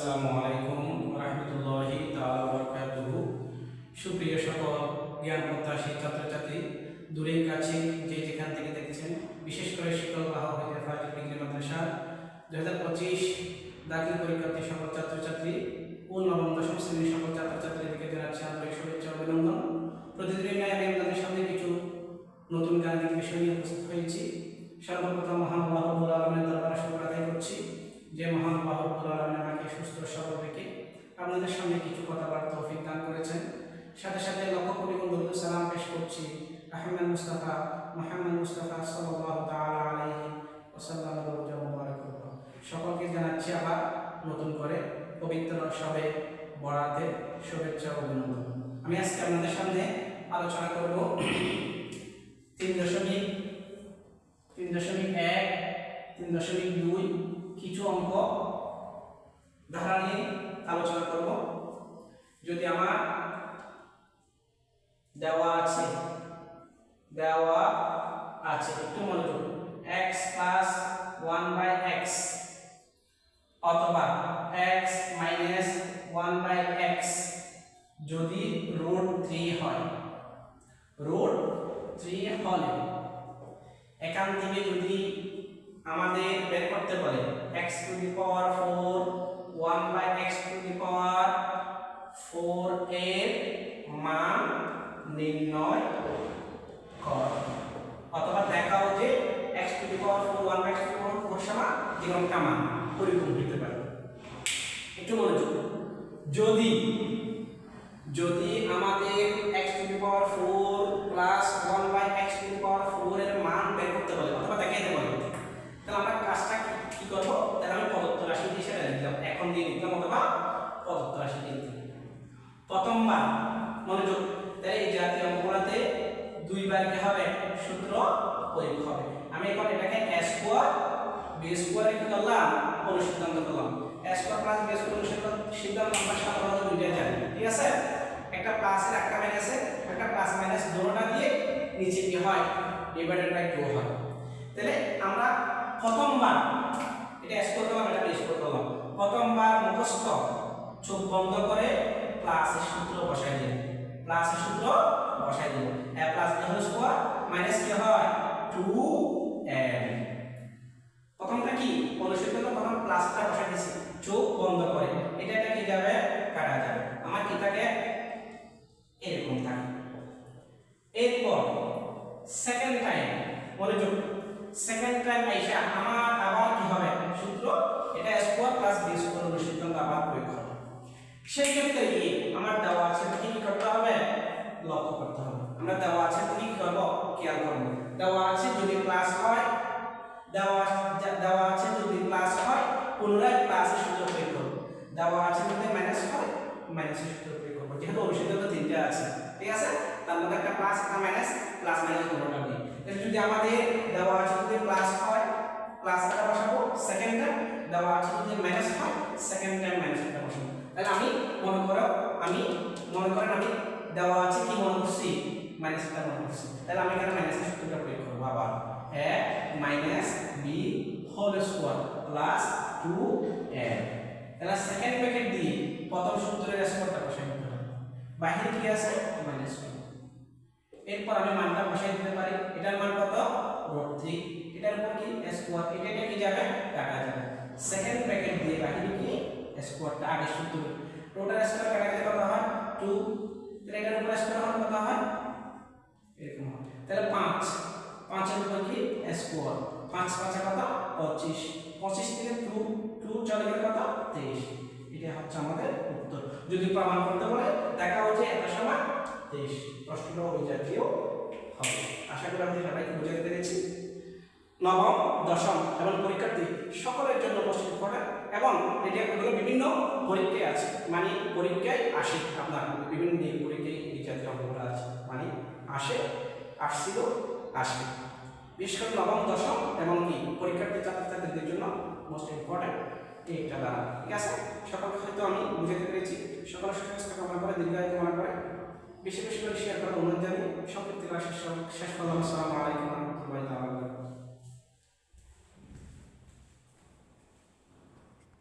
আসসালামু আলাইকুম রহমতুল্লাহি তালাকাতুহু সুপ্রিয় সকল জ্ঞান প্রত্যাশী ছাত্রছাত্রী দূরে কাছে যে যেখান থেকে দেখছেন, বিশেষ করে শিক্ষক বাহক হেফাজ ডিগ্রি, মাদ্রাসা দু হাজার পঁচিশ দাখিল পরীক্ষার্থী সকল ছাত্রছাত্রী আপনাদের সামনে কিছু কথাবার্তা তৌফিক দান করেছেন। সাথে সাথে লক্ষ কোটি বন্ধু সালাম পেশ করছি আহমেদ মুস্তাফা, মোহাম্মদ মুস্তাফা সাল্লাল্লাহু তাআলা সকলকে জানাচ্ছি আবার নতুন করে পবিত্র সবে বরাতে শুভেচ্ছা অভিনন্দন। আমি আজকে আপনাদের সামনে আলোচনা করব তিন দশমিক তিন দশমিক এক, তিন দশমিক দুই কিছু অঙ্ক। ধারা নিয়ে আলোচনা করব। যদি আমার দেওয়া আছে দেওয়া আছে, একটু মনোযোগ। x plus one by x অথবা x minus one by x যদি রুট থ্রি হয় রুট থ্রি হলে এখান থেকে যদি আমাদের বের করতে বলে, x to the power four one by x to the power four এর মান নির্ণয় কর। অথবা দেখাও যে x to the power four one by x to the power four সমান যেরকমটা মান পরিপূর্ণ হতে পারে। একটু মনোযোগ। যদি যদি আমাদের x to the power four plus one by x to the power four এর মান বের করতে বলে অথবা দেখাইতে বলে তাহলে আমরা কাজটা কি কি করব তাহলে আমি প্রদত্ত রাশি হিসেবে লিখলাম এখন অথবা প্রদত্ত রাশি দিয়ে প্রথমবার মনোযোগ তাই এই জাতীয় অঙ্কগুলোতে দুইবার কি হবে? সূত্র প্রয়োগ হবে। আমি এখন এটাকে a স্কোয়ার b স্কোয়ারে কি করলাম? অনুসিদ্ধান্ত করলাম। A square plus b square সিদ্ধান্ত আমরা সাধারণত দুইটা জানি, ঠিক আছে? একটা প্লাসের একটা মাইনাসে একটা প্লাস মাইনাস দুটোটা দিয়ে নিচে কি হয়? ডিভাইডেড বাই 2 হয়। তাহলে আমরা প্রথমবার এটা এস করতে পারলাম এটা বেশ করতে পারলাম প্রথমবার মুখস্থ চোখ বন্ধ করে প্লাসের সূত্র বসাই দিন প্লাসের সূত্র বসাই দিন এ প্লাস বি হল স্কোয়ার মাইনাস কি হয় টু এম প্রথমটা কি অনুসিদ্ধান্ত প্রথম প্লাসটা বসাই দিছি চোখ বন্ধ করে এটা এটা কি যাবে কাটা যাবে আমার কি থাকে এরকম থাকে এরপর সেকেন্ড টাইম মনোযোগ সেকেন্ড টাইম আইসা আমার আবার কি হবে সূত্র এটা স্কোয়ার প্লাস বি স্কোয়ার অনুসিদ্ধান্ত আবার প্রয়োগ হবে সেই ক্ষেত্রে কি আমার দেওয়া আছে কি কি করতে হবে লক্ষ্য করতে হবে আমরা দেওয়া আছে কি কি করব? খেয়াল করব দেওয়া আছে যদি প্লাস হয়, দেওয়া দেওয়া আছে যদি প্লাস হয়, পুনরায় প্লাসের সূত্র প্রয়োগ করব। দেওয়া আছে যদি মাইনাস হয় মাইনাসের সূত্র প্রয়োগ করব। যেহেতু অনুসিদ্ধান্ত তিনটা আছে, ঠিক আছে? তার মধ্যে একটা প্লাস একটা মাইনাস প্লাস মাইনাস দুটোটা নেই। যদি আমাদের দেওয়া আছে যদি প্লাস হয় প্লাসটা বসাবো সেকেন্ড টাইম দেওয়া আছে যদি মাইনাস হয় সেকেন্ড টাইম মাইনাসটা বসাবো। তাহলে আমি মনে করো, আমি মনে করেন আমি দেওয়া আছে কি মনে করছি? মাইনাসটা মনে করছি তাহলে আমি এখানে মাইনাসের সূত্রটা প্রয়োগ করব আবার। A minus B whole square plus two A তাহলে সেকেন্ড ব্র্যাকেট দিয়ে প্রথম সূত্রের স্কোয়ারটা বসাই দিতে হবে। বাহিরে কি আছে? মাইনাস টু এরপর আমি মানটা বসাই দিতে পারি। এটার মান কত? রুট থ্রি এটার উপর কি? স্কোয়ার এটা এটা কি যাবে? কাটা যাবে। সেকেন্ড ব্র্যাকেট দিয়ে বাহিরে কি? স্কোয়ারটা আগে সূত্র। রুটের স্কোয়ার কাটা গেলে কত হয় টু তাহলে এটার উপর স্কোয়ার হলে কত হয় এরকম হয় তাহলে পাঁচ পাঁচের উপর স্কোয়ার। পাঁচ পাঁচে কত পঁচিশ। পঁচিশ থেকে টু টু চলে কত? তেইশ। এটা হচ্ছে আমাদের উত্তর। যদি প্রমাণ করতে বলে দেখা হচ্ছে এত সময় তেইশ। প্রশ্নটা ওই জাতীয় হবে। আশা করি আমি সবাইকে বুঝাতে পেরেছি। নবম, দশম এবং পরীক্ষার্থী সকলের জন্য মোস্ট ইম্পর্টেন্ট এবং এটা এগুলো বিভিন্ন পরীক্ষায় আছে। মানে পরীক্ষায় আসে আপনার, বিভিন্ন পরীক্ষায় এই জাতীয় অঙ্কগুলো আছে। মানে আসে, আসছিল আসে বিশেষ নবম, দশম এবং কি পরীক্ষার্থী ছাত্রছাত্রীদের জন্য মোস্ট ইম্পর্টেন্ট এইটা দ্বারা। ঠিক আছে? সকলকে হয়তো আমি বুঝাতে পেরেছি। সকল সুস্বাস্থ্য কামনা করে, দীর্ঘায়ু কামনা করে। বেশি বেশি করে শেয়ার করার অনুরোধ জানিয়ে সংক্ষিপ্ত শেষ শেষ করলাম। আসসালামু আলাইকুম রহমতুল্লাহ